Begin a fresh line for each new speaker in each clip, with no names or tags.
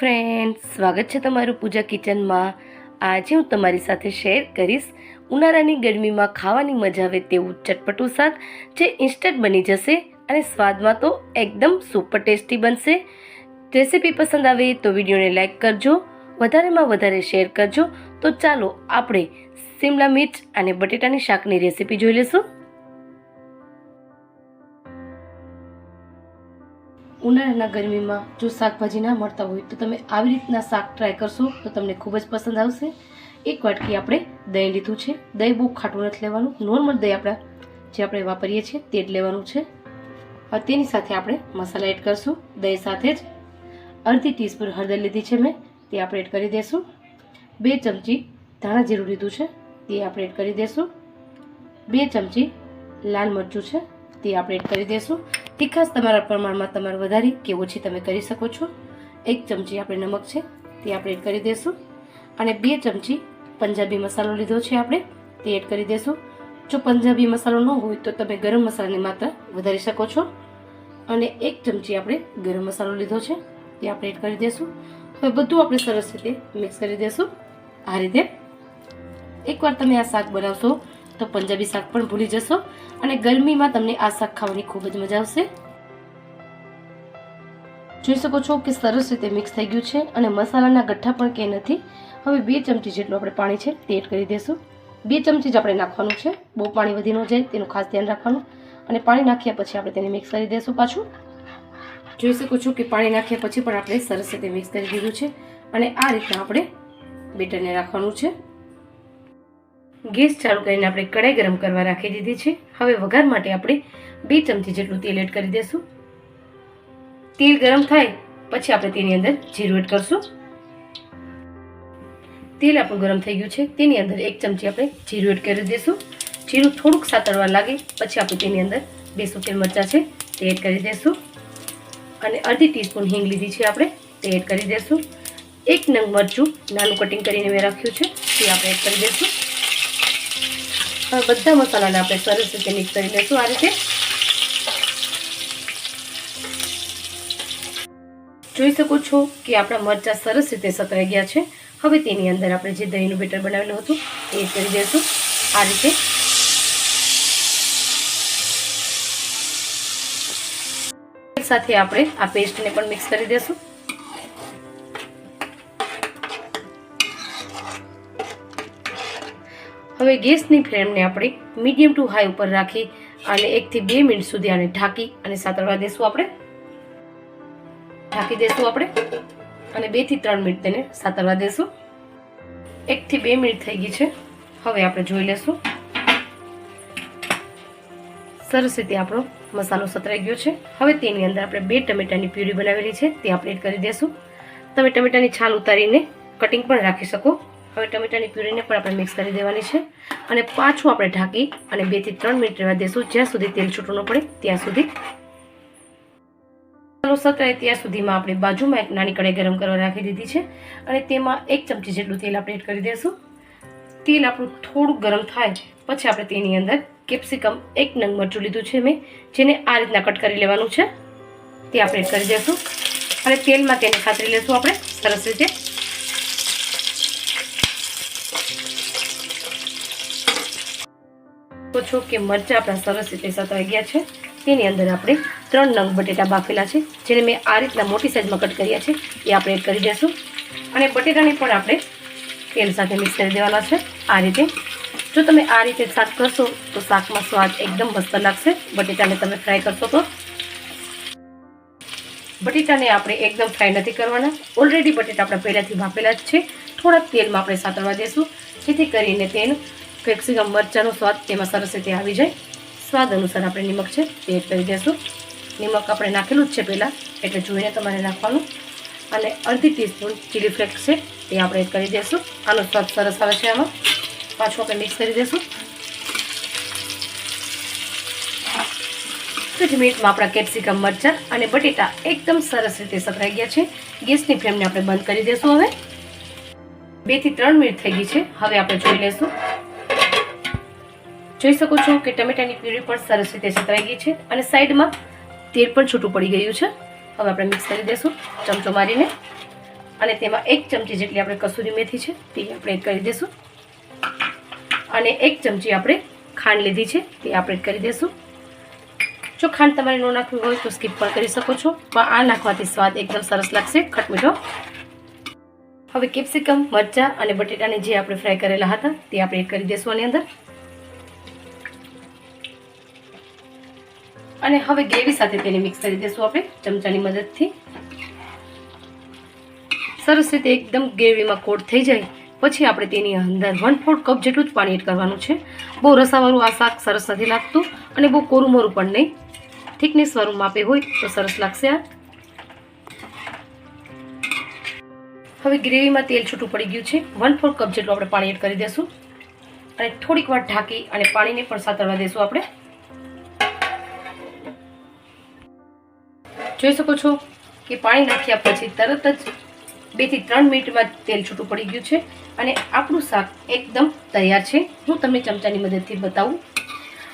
Friends સ્વાગત છે તમારું પૂજા કિચનમાં. આજે હું તમારી સાથે શેર કરીશ ઉનાળાની ગરમીમાં ખાવાની મજા આવે તેવું ચટપટું શાક જે ઇન્સ્ટન્ટ બની જશે અને સ્વાદમાં તો એકદમ સુપર ટેસ્ટી બનશે. રેસીપી પસંદ આવે તો વિડીયોને લાઇક કરજો, વધારેમાં વધારે શેર કરજો. તો ચાલો આપણે શિમલા મિર્ચ અને બટેટાની શાકની રેસીપી જોઈ લઈશું. ઉનાળાના ગરમીમાં જો શાકભાજી ના મળતા હોય તો તમે આવી રીતના શાક ટ્રાય કરશો તો તમને ખૂબ જ પસંદ આવશે. એક વાટકી આપણે દહીં લીધું છે. દહીં બહુ ખાટું નથી લેવાનું. નોર્મલ દહીં આપણા જે આપણે વાપરીએ છીએ તે જ લેવાનું છે. હવે તેની સાથે આપણે મસાલા એડ કરશું. દહીં સાથે જ અડધી ટીસ્પૂન હળદર લીધી છે મેં. તે આપણે એડ કરી દઈશું બે ચમચી ધાણા જીરું લીધું છે. તે આપણે એડ કરી દઈશું બે ચમચી લાલ મરચું છે. તે આપણે એડ કરી દઈશું તીખાશ તમારા પ્રમાણમાં તમારે વધારી કે ઓછી તમે કરી શકો છો. એક ચમચી આપણે નમક છે, તે આપણે એડ કરી દઈશું અને બે ચમચી પંજાબી મસાલો લીધો છે આપણે, તે એડ કરી દઈશું જો પંજાબી મસાલો ન હોય તો તમે ગરમ મસાલાની માત્રા વધારી શકો છો. અને એક ચમચી આપણે ગરમ મસાલો લીધો છે, તે આપણે એડ કરી દઈશું હવે બધું આપણે સરસ રીતે મિક્સ કરી દઈશું આ રીતે. એકવાર તમે આ શાક બનાવશો તો પંજાબી શાક પણ ભૂલી જશો. અને ગરમીમાં તમને આ શાક ખાવાની ખૂબ જ મજા આવશે. જોઈ શકો છો કે સરસ રીતે મિક્સ થઈ ગયું છે અને મસાલાના ગઠ્ઠા પણ કે નથી. હવે બે ચમચી જેટલું આપણે પાણી છે તે એડ કરી દઈશું બે ચમચી જ આપણે નાખવાનું છે. બહુ પાણી વધી ન જાય, તેનું ખાસ ધ્યાન રાખવાનું. અને પાણી નાખ્યા પછી આપણે તેને મિક્સ કરી દઈશું પાછું. જોઈ શકો છો કે પાણી નાખ્યા પછી પણ આપણે સરસ રીતે મિક્સ કરી દીધું છે. અને આ રીતના આપણે બેટરને રાખવાનું છે. ગેસ ચાલુ કરીને આપણે કઢાઈ ગરમ કરવા રાખી દીધી છે. હવે વઘાર માટે આપણે બે ચમચી જેટલું તેલ એડ કરી દઈશું તેલ ગરમ થાય પછી આપણે તેની અંદર જીરું એડ કરશું. તેલ આપણું ગરમ થઈ ગયું છે. તેની અંદર એક ચમચી આપણે જીરું એડ કરી દઈશું જીરું થોડુંક સાતળવા લાગે પછી આપણે તેની અંદર બે સુકેલ મરચાં છે તે એડ કરી દઈશું અને અડધી ટીસ્પૂન હિંગ લીધી છે આપણે તે એડ કરી દઈશું એક નંગ મરચું નાનું કટિંગ કરીને મેં રાખ્યું છે તે આપણે એડ કરી દઈશું હવે બધા મસાલાને આપણે સરસ રીતે મિક્સ કરી લઈશું આ રીતે. જોઈ શકો છો કે આપણા મરચાં સરસ રીતે સતરાઈ ગયા છે. હવે તેની અંદર આપણે જે દહીંનું બેટર બનાવેલું હતું એ કરી દઈશું આ રીતે. સાથે આપણે આ પેસ્ટને પણ મિક્સ કરી દઈશું હવે ગેસની ફ્લેમને આપણે મીડિયમ ટુ હાઈ ઉપર રાખી અને એકથી બે મિનિટ સુધી આને ઢાંકી અને સાતળવા દેશું આપણે. ઢાંકી દેશું આપણે અને બેથી ત્રણ મિનિટ તેને સાતળવા દેશું. એકથી બે મિનિટ થઈ ગઈ છે. હવે આપણે જોઈ લેશું. સરસ રીતે આપણો મસાલો સતરાઈ ગયો છે. હવે તેની અંદર આપણે બે ટમેટાની પ્યુરી બનાવેલી છે. તે આપણે એડ કરી દઈશું તમે ટમેટાની છાલ ઉતારીને કટિંગ પણ રાખી શકો. હવે ટમેટાની પ્યુરીને પણ આપણે મિક્સ કરી દેવાની છે અને પાછું આપણે ઢાંકી અને બેથી ત્રણ મિનિટ રહેવા દઈશું જ્યાં સુધી તેલ છૂટું ન પડે, ત્યાં સુધી. મસાલો સતરાય ત્યાં સુધીમાં આપણે બાજુમાં એક નાની કઢાઈ ગરમ કરવા રાખી દીધી છે અને તેમાં એક ચમચી જેટલું તેલ આપણે એડ કરી દઈશું તેલ આપણું થોડું ગરમ થાય પછી આપણે તેની અંદર કેપ્સિકમ, એક નંગ મરચું લીધું છે મેં, જેને આ રીતના કટ કરી લેવાનું છે. તે આપણે એડ કરી દઈશું અને તેલમાં તેને ખાતરી લેશું આપણે, સરસ રીતે. તો છો કે મરચાં આપણા સરસ રીતે સતવાઈ ગયા છે. તેની અંદર આપણે ત્રણ નંગ બટેટા બાફેલા છે, જેને મેં આ રીતના મોટી સાઇઝમાં કટ કર્યા છે, એ આપણે એડ કરી દઈશું અને બટેટાને પણ આપણે તેલ સાથે મિક્સ કરી દેવાના છે, આ રીતે. જો તમે આ રીતે શાક કરશો, તો શાકમાં સ્વાદ એકદમ મસ્ત લાગશે. બટેટાને તમે ફ્રાય કરશો તો. બટેટાને આપણે એકદમ ફ્રાય નથી કરવાના. ઓલરેડી બટેટા આપણે પહેલાંથી બાફેલા જ છે. થોડાક તેલમાં આપણે સાતળવા દઈશું જેથી કરીને તેનું કેપ્સિકમ, મરચાંનો સ્વાદ તેમાં સરસ રીતે આવી જાય. સ્વાદ અનુસાર આપણે નિમક છે તે એડ કરી દઈશું નિમક આપણે નાખેલું જ છે પહેલાં, એટલે જોઈને તમારે નાખવાનું. અને અડધી ટીસ્પૂન ચીલી ફ્લેક્સ છે તે આપણે એડ કરી દઈશું આનો સ્વાદ સરસ આવે છે આમાં. પાછું આપણે મિક્સ કરી દઈશું જ મિનિટમાં આપણા કેપ્સિકમ, મરચાં અને બટેટા એકદમ સરસ રીતે સતરાઈ ગયા છે. ગેસની ફ્લેમને આપણે બંધ કરી દઈશું હવે. બેથી ત્રણ મિનિટ થઈ ગઈ છે. હવે આપણે જોઈ લઈશું. જોઈ શકો છો કે ટમેટાની પ્યુરી પણ સરસ રીતે છતરાઈ ગઈ છે અને સાઈડમાં તેલ પણ છૂટું પડી ગયું છે. હવે આપણે મિક્સ કરી દઈશું ચમચો મારીને. અને તેમાં એક ચમચી જેટલી આપણે કસૂરી મેથી છે તે આપણે એડ કરી દઈશું અને એક ચમચી આપણે ખાંડ લીધી છે તે આપણે એડ કરી દઈશું જો ખાંડ તમારે ન નાખવી હોય તો સ્કીપ પણ કરી શકો છો. પણ આ નાખવાથી સ્વાદ એકદમ સરસ લાગશે, ખટમીઠો. હવે કેપ્સિકમ, મરચાં અને બટેટાને જે આપણે ફ્રાય કરેલા હતા તે આપણે એડ કરી દઈશું આની અંદર. અને હવે ગ્રેવી સાથે તેને મિક્સ કરી દઈશું આપણે ચમચાની મદદથી. સરસ રીતે એકદમ ગ્રેવીમાં કોટ થઈ જાય. પછી આપણે તેની અંદર વન ફોર્થ કપ જેટલું જ પાણી એડ કરવાનું છે. બહુ રસાવાળું આ શાક સરસ નથી લાગતું અને બહુ કોરું મોરું પણ નહીં. થિકનેસવાળું માપે હોય તો સરસ લાગશે આ. હવે ગ્રેવીમાં તેલ છૂટું પડી ગયું છે. વન ફોર્થ કપ જેટલું આપણે પાણી એડ કરી દઈશું અને થોડીક વાર ઢાંકી અને પાણીને પણ સાતરવા દઈશું આપણે. જોઈ શકો છો કે પાણી નાખ્યા પછી તરત જ બેથી ત્રણ મિનિટમાં તેલ છૂટું પડી ગયું છે અને આપણું શાક એકદમ તૈયાર છે. હું તમને ચમચાની મદદથી બતાવું.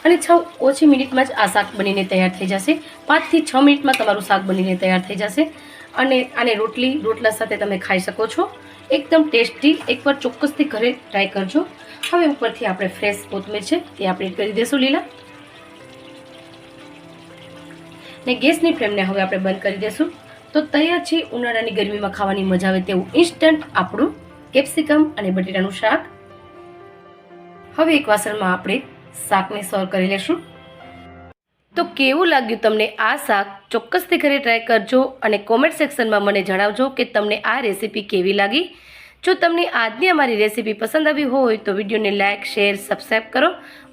અને છ ઓછી મિનિટમાં જ આ શાક બનીને તૈયાર થઈ જશે. પાંચથી છ મિનિટમાં તમારું શાક બનીને તૈયાર થઈ જશે. અને આને રોટલી, રોટલા સાથે તમે ખાઈ શકો છો. એકદમ ટેસ્ટી. એકવાર ચોક્કસથી ઘરે ટ્રાય કરજો. હવે ઉપરથી આપણે ફ્રેશ કોથમીર છે તે આપણે કરી દઈશું લીલા. ને ગેસની ફ્લેમને હવે આપણે બંધ કરી દઈશું તો તૈયાર છે ઉનાળાની ગરમીમાં ખાવાની મજા આવે તેવું ઇન્સ્ટન્ટ આપણું કેપ્સિકમ અને બટેટાનું શાક. હવે એક વાસણમાં આપણે શાકને સર્વ કરી લેશું. તો કેવું લાગ્યું તમને આ શાક? ચોક્કસથી ઘરે ટ્રાય કરજો અને કોમેન્ટ સેક્શનમાં મને જણાવજો કે તમને આ રેસીપી કેવી લાગી. જો તમને આજની અમારી રેસીપી પસંદ આવી હોય તો વિડીયોને લાઇક શેર સબસ્ક્રાઈબ કરો.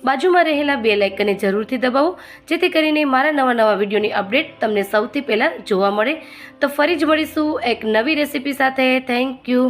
બાજુમાં રહેલા બે લાઇકને જરૂરથી દબાવો, જેથી કરીને મારા નવા નવા વિડીયોની અપડેટ તમને સૌથી પહેલાં જોવા મળે. તો ફરી જ મળીશું એક નવી રેસીપી સાથે. Thank you